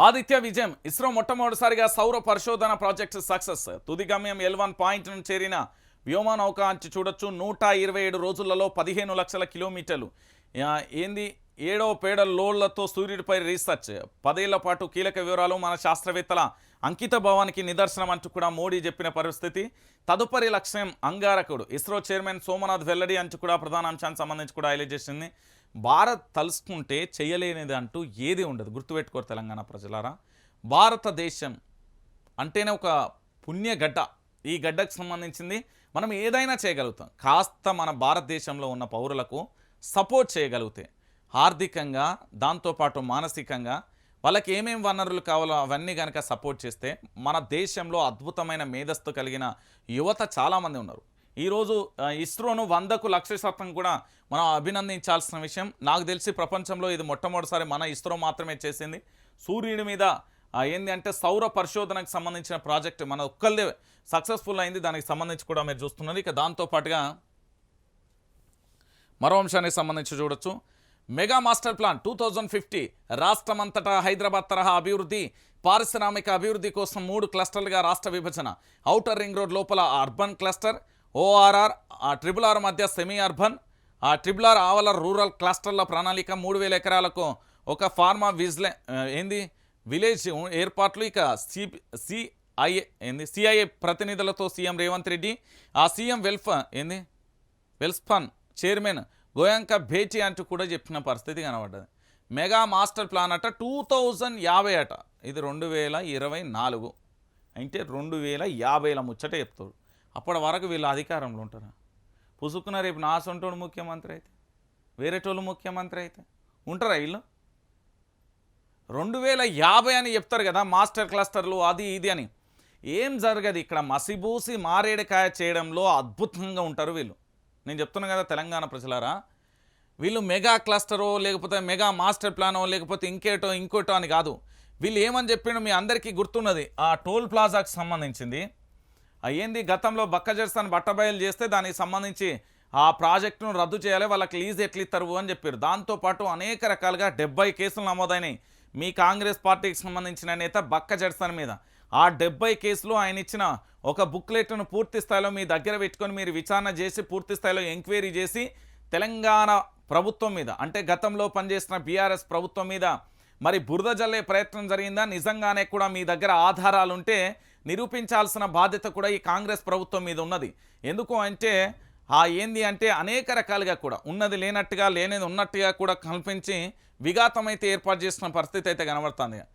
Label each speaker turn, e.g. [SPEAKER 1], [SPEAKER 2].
[SPEAKER 1] ఆదిత్య విజయం. ఇస్రో మొట్టమొదటిసారిగా సౌర పరిశోధన ప్రాజెక్ట్ సక్సెస్. తుది గమ్యం ఎల్ వన్ పాయింట్ను చేరిన వ్యోమనౌక అంచి చూడొచ్చు. నూట ఇరవై ఏడు రోజులలో పదిహేను లక్షల కిలోమీటర్లు. ఏంది? ఏడో పేడ లోళ్ళతో సూర్యుడిపై రీసెర్చ్. పదేళ్ళ పాటు కీలక వివరాలు మన శాస్త్రవేత్తల అంకిత భావానికి నిదర్శనం అంటూ కూడా మోడీ చెప్పిన పరిస్థితి. తదుపరి లక్ష్యం అంగారకుడు. ఇస్రో చైర్మన్ సోమనాథ్ వెల్లడి అంటూ కూడా ప్రధాన అంశానికి సంబంధించి కూడా హైలైట్ చేసింది. భారత్ తలుసుకుంటే చేయలేనిది అంటూ ఏది ఉండదు. గుర్తుపెట్టుకోరు తెలంగాణ ప్రజలారా. భారతదేశం అంటేనే ఒక పుణ్యగడ్డ ఈ గడ్డకు సంబంధించింది మనం ఏదైనా చేయగలుగుతాం. కాస్త మన భారతదేశంలో ఉన్న పౌరులకు సపోర్ట్ చేయగలిగితే ఆర్థికంగా దాంతోపాటు మానసికంగా వాళ్ళకి ఏమేమి వనరులు కావాలో అవన్నీ కనుక సపోర్ట్ చేస్తే మన దేశంలో అద్భుతమైన మేధస్సు కలిగిన యువత చాలామంది ఉన్నారు. ఈరోజు ఇస్రోను వందకు లక్ష శాతం కూడా మనం అభినందించాల్సిన విషయం నాకు తెలిసి ప్రపంచంలో ఇది మొట్టమొదటిసారి మన ఇస్రో మాత్రమే చేసింది. సూర్యుడి మీద ఏంది అంటే సౌర పరిశోధనకు సంబంధించిన ప్రాజెక్ట్ మన ఒక్కళ్ళే సక్సెస్ఫుల్ అయింది. దానికి సంబంధించి కూడా మీరు చూస్తున్నారు. ఇక దాంతోపాటుగా మరో అంశానికి సంబంధించి చూడొచ్చు. Mega master plan two thousand fifty రాష్ట్రమంతటా హైదరాబాద్ తరహా అభివృద్ధి పారిశ్రామిక అభివృద్ధి కోసం మూడు క్లస్టర్లుగా రాష్ట్ర విభజన. ఔటర్ రింగ్ రోడ్ లోపల urban cluster ORR triple R మధ్య సెమీ అర్బన్ ఆ ట్రిపుల్ ఆర్ ఆవల రూరల్ క్లస్టర్ల ప్రణాళిక మూడు వేల ఎకరాలకు ఒక ఫార్మా విజ్లే ఏంది? విలేజ్ ఏర్పాట్లు ఇక సి సిఐఏ ఏంది? సిఐఏ ప్రతినిధులతో సీఎం రేవంత్ రెడ్డి ఆ సీఎం వెల్ఫ్ ఏంది? వెల్స్ఫన్ చైర్మన్ గోయాంక భేటీ అంటూ కూడా చెప్పిన పరిస్థితి కనబడ్డది. మెగా మాస్టర్ ప్లాన్ అట టూ థౌజండ్ యాభై అట. ఇది రెండు వేల ఇరవై నాలుగు. అంటే రెండు వేల యాభైల ముచ్చట చెప్తాడు. అప్పటి వరకు వీళ్ళు అధికారంలో ఉంటారా? పుసుకున్న రేపు నా సొంటోడు ముఖ్యమంత్రి అయితే? వేరేటోళ్ళు ముఖ్యమంత్రి అయితే? ఉంటారా వీళ్ళు? రెండు వేల యాభై అని చెప్తారు కదా మాస్టర్ క్లస్టర్లు అది ఇది అని. ఏం జరగదు ఇక్కడ. మసిబూసి మారేడుకాయ చేయడంలో అద్భుతంగా ఉంటారు వీళ్ళు. నేను చెప్తున్నాను కదా తెలంగాణ ప్రజలారా వీళ్ళు మెగా క్లస్టరో లేకపోతే మెగా మాస్టర్ ప్లానో లేకపోతే ఇంకేటో ఇంకోటో అని కాదు. వీళ్ళు ఏమని చెప్పిండో మీ అందరికీ గుర్తున్నది. ఆ టోల్ ప్లాజాకి సంబంధించింది. అయ్యింది గతంలో బక్కజర్స్తాన్ బట్టబయలు చేస్తే దానికి సంబంధించి ఆ ప్రాజెక్టును రద్దు చేయాలి వాళ్ళకి లీజ్ ఎట్లు ఇస్తారు అని చెప్పారు. దాంతోపాటు అనేక రకాలుగా డెబ్బై కేసులు నమోదైనాయి. మీ కాంగ్రెస్ పార్టీకి సంబంధించిన నేత బక్క జడ్సన్ మీద. ఆ డెబ్బై కేసులు ఆయన ఇచ్చిన ఒక బుక్లెట్ను పూర్తి స్థాయిలో మీ దగ్గర పెట్టుకొని మీరు విచారణ చేసి పూర్తి స్థాయిలో ఎంక్వైరీ చేసి తెలంగాణ ప్రభుత్వం మీద అంటే గతంలో పనిచేసిన బీఆర్ఎస్ ప్రభుత్వం మీద మరి బురద జల్లే ప్రయత్నం జరిగిందా? నిజంగానే కూడా మీ దగ్గర ఆధారాలు ఉంటే నిరూపించాల్సిన బాధ్యత కూడా ఈ కాంగ్రెస్ ప్రభుత్వం మీద ఉన్నది. ఎందుకు అంటే ఆ ఏంది అంటే అనేక రకాలుగా కూడా ఉన్నది లేనట్టుగా లేనిది ఉన్నట్టుగా కూడా కల్పించి విఘాతం అయితే ఏర్పాటు చేసిన పరిస్థితి అయితే కనబడుతుంది.